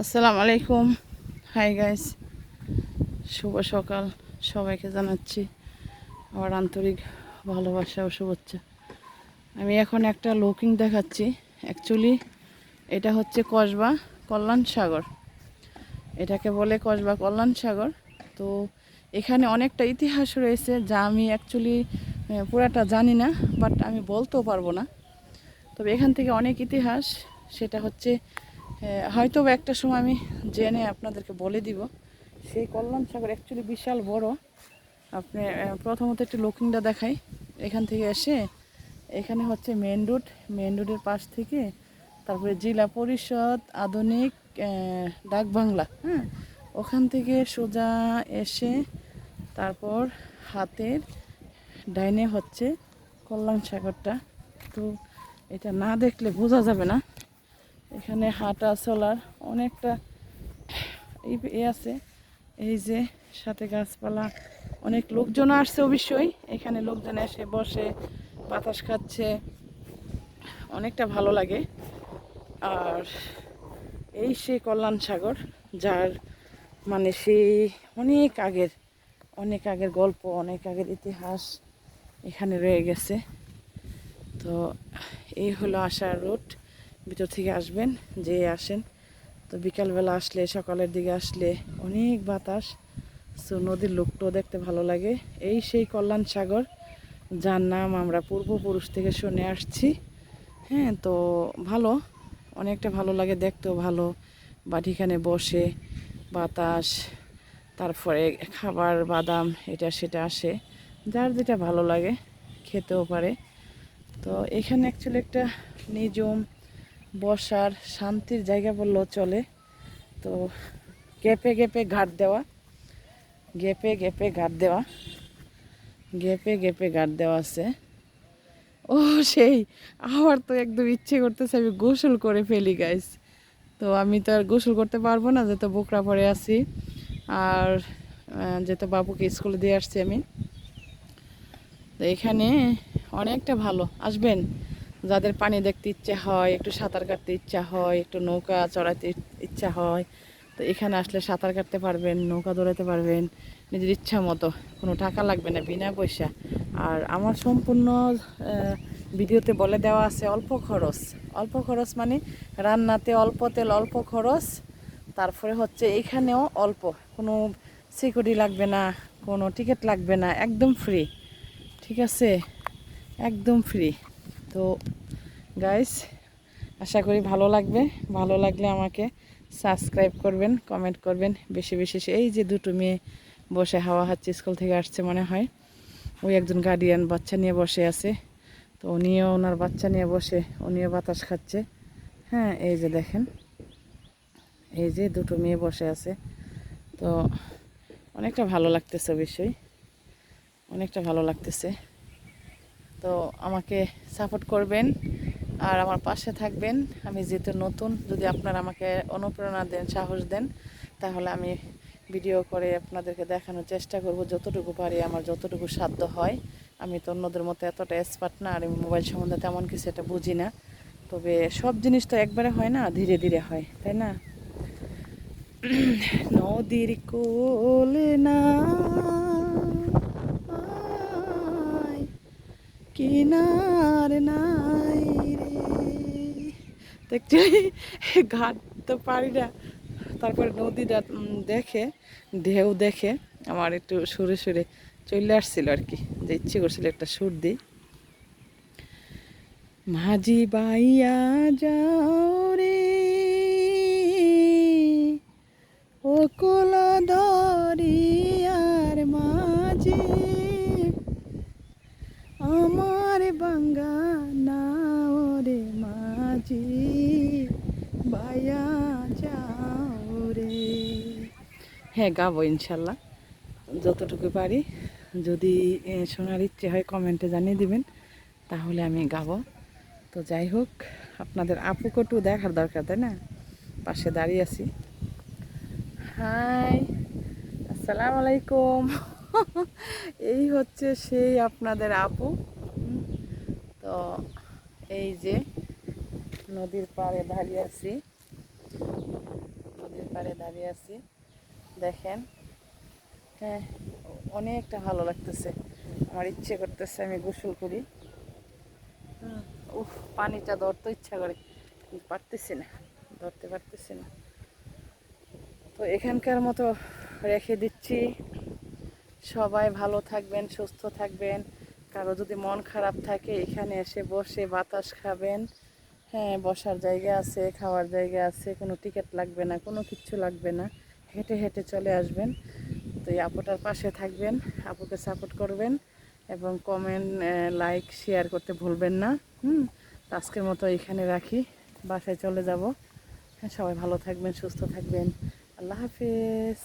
আসসালামু আলাইকুম। Hi guys শুভ সকাল। সবাইকে জানাচ্ছি আমার আন্তরিক ভালোবাসা ও শুভেচ্ছা। আমি এখন একটা লুকিং দেখাচ্ছি। অ্যাকচুয়ালি এটা হচ্ছে কসবা কল্যাণ সাগর। এটাকে বলে কসবা কল্যাণ সাগর। তো এখানে অনেকটা ইতিহাস রয়েছে যা আমি অ্যাকচুয়ালি পুরাটা জানি না বাট আমি বলতেও পারব না। তবে এখান থেকে অনেক ইতিহাস। সেটা হচ্ছে হয়তো একটা সময় আমি জেনে আপনাদেরকে বলে দিব। সেই কল্যাণ সাগর অ্যাকচুয়ালি বিশাল বড়। আপনি প্রথমত একটু লুকিংটা দেখাই। এখান থেকে এসে এখানে হচ্ছে মেন রোড মেন রোডের পাশ থেকে তারপরে জেলা পরিষদ, আধুনিক ডাক বাংলা হ্যাঁ? ওখান থেকে সোজা এসে তারপর হাতের ডাইনে হচ্ছে কল্যাণ সাগরটা। তো এটা না দেখলে বোঝা যাবে না। এখানে হাঁটা চলার অনেকটা এ আছে। এই যে সাথে গাছপালা, অনেক লোকজন আসছে অবশ্যই। এখানে লোকজন এসে বসে, বাতাস খাচ্ছে। অনেকটা ভালো লাগে। আর এই সেই কল্যাণ সাগর, যার মানে সেই অনেক আগের অনেক আগের গল্প, অনেক আগের ইতিহাস এখানে রয়ে গেছে। তো এই হলো আসার রুট ভিতর থেকে আসবেন যে আসেন। তো বিকালবেলা আসলে, সকালের দিকে আসলে অনেক বাতাস। সো নদীর লোকটাও দেখতে ভালো লাগে। এই সেই কল্যাণ সাগর, যার নাম আমরা পূর্বপুরুষ থেকে শুনে আসছি। হ্যাঁ তো ভালো, অনেকটা ভালো লাগে, দেখতেও ভালো। বাটিখানে বসে বাতাস, তারপরে খাবার, বাদাম, এটা সেটা আসে। যার যেটা ভালো লাগে, খেতেও পারে। তো এখানে অ্যাকচুয়ালি একটা নিজম বসার শান্তির জায়গা বললেও চলে। তো গেপে গেপে ঘাট দেওয়া। গেপে গেপে ঘাট দেওয়া। গেপে গেপে ঘাট দেওয়া আছে। ও, সেই আমার তো একদম ইচ্ছে করতেছে আমি গোসল করে ফেলি গাইস তো আমি তো আর গোসল করতে পারব না, যেহেতু বোকরা পরে আছি। আর যেহেতু বাবুকে স্কুলে দিয়ে আসছি আমি। তো এখানে অনেকটা ভালো। আসবেন? যাদের পানি দেখতে ইচ্ছে হয়, একটু সাঁতার কাটতে ইচ্ছা হয়, একটু নৌকা চড়াতে ইচ্ছা হয়, তো এখানে আসলে সাঁতার কাটতে পারবেন, নৌকা দৌড়াতে পারবেন, নিজের ইচ্ছা মতো, কোনো টাকা লাগবে না বিনা পয়সা। আর আমার সম্পূর্ণ ভিডিওতে বলে দেওয়া আছে অল্প খরচ। অল্প খরচ মানে রান্নাতে অল্প তেল, অল্প খরচ, তারপরে হচ্ছে এখানেও অল্প। কোনো সিকিউরিটি লাগবে না, কোনো টিকিট লাগবে না, একদম ফ্রি ঠিক আছে? একদম ফ্রি তো গাইস আশা করি ভালো লাগবে। ভালো লাগলে আমাকে সাবস্ক্রাইব করবেন কমেন্ট করবেন। বেশি বেশি এই যে দুটো মেয়ে বসে হাওয়া হাচ্ছে স্কুল থেকে আসছে মনে হয়। ওই একজন গার্ডিয়ান বাচ্চা নিয়ে বসে আছে। তো উনিও ওনার বাচ্চা নিয়ে বসে, উনিও বাতাস খাচ্ছে। হ্যাঁ এই যে দেখেন। এই যে দুটো মেয়ে বসে আছে। তো অনেকটা ভালো লাগতেছে অবশ্যই। অনেকটা ভালো লাগতেছে। তো আমাকে সাপোর্ট করবেন আর আমার পাশে থাকবেন। আমি যেহেতু নতুন, যদি আপনারা আমাকে অনুপ্রেরণা দেন, সাহস দেন, তাহলে আমি ভিডিও করে আপনাদেরকে দেখানোর চেষ্টা করব। যতটুকু পারি, আমার যতটুকু সাধ্য হয়। আমি তো অন্যদের মতো এতটা এক্সপার্ট না, আর আমি মোবাইল সম্বন্ধে তেমন কিছু এটা বুঝি না। তবে সব জিনিস তো একবারে হয় না, ধীরে ধীরে হয়, তাই না? নদীর কোলে না কিনার নাই রে। অ্যাকচুয়ালি ঘাট তো পারি না। তারপরে নদীটা দেখে, ঢেউ দেখে আমার একটু সুরে সুরে চলে আসছিল আর কি। যে ইচ্ছে করছিল একটা সুর দিই। মাঝি বাইয়া যাও রে। ও কোলা দরিয়ার মাঝি আমার বাঙ্গা নাও রে মাঝি বাইয়া যাও রে। হ্যাঁ গাবো ইনশাল্লাহ, যতটুকু পারি। যদি শোনার ইচ্ছে হয় কমেন্টে জানিয়ে দিবেন, তাহলে আমি গাবো। তো যাই হোক, আপনাদের আপুকটু দেখার দরকার, তাই না? পাশে দাঁড়িয়ে আছি। হাই, আসসালামু আলাইকুম। এই হচ্ছে সেই আপনাদের আপু। তো, এই যে নদীর পাড়ে দাঁড়িয়ে আছি। নদীর পাড়ে দাঁড়িয়ে আছি। দেখেন হ্যাঁ অনেকটা ভালো লাগতেছে। আমার ইচ্ছে করতেছে আমি গোসল করি। উফ, পানিটা ধরতে ইচ্ছা করে। পারতেছি না, ধরতে পারতেছি না। তো এখানকার মতো রেখে দিচ্ছি। সবাই ভালো থাকবেন, সুস্থ থাকবেন। কারও যদি মন খারাপ থাকে, এখানে এসে বসে বাতাস খাবেন। হ্যাঁ বসার জায়গা আছে, খাওয়ার জায়গা আছে, কোনো টিকিট লাগবে না, কোনো কিচ্ছু লাগবে না। হেঁটে হেঁটে চলে আসবেন। তো এই আপুটার পাশে থাকবেন, আপুকে সাপোর্ট করবেন এবং কমেন্ট লাইক শেয়ার করতে ভুলবেন না। হুম আজকের মতো এখানে রাখি। বাসায় চলে যাব। হ্যাঁ সবাই ভালো থাকবেন, সুস্থ থাকবেন। আল্লাহ হাফিজ।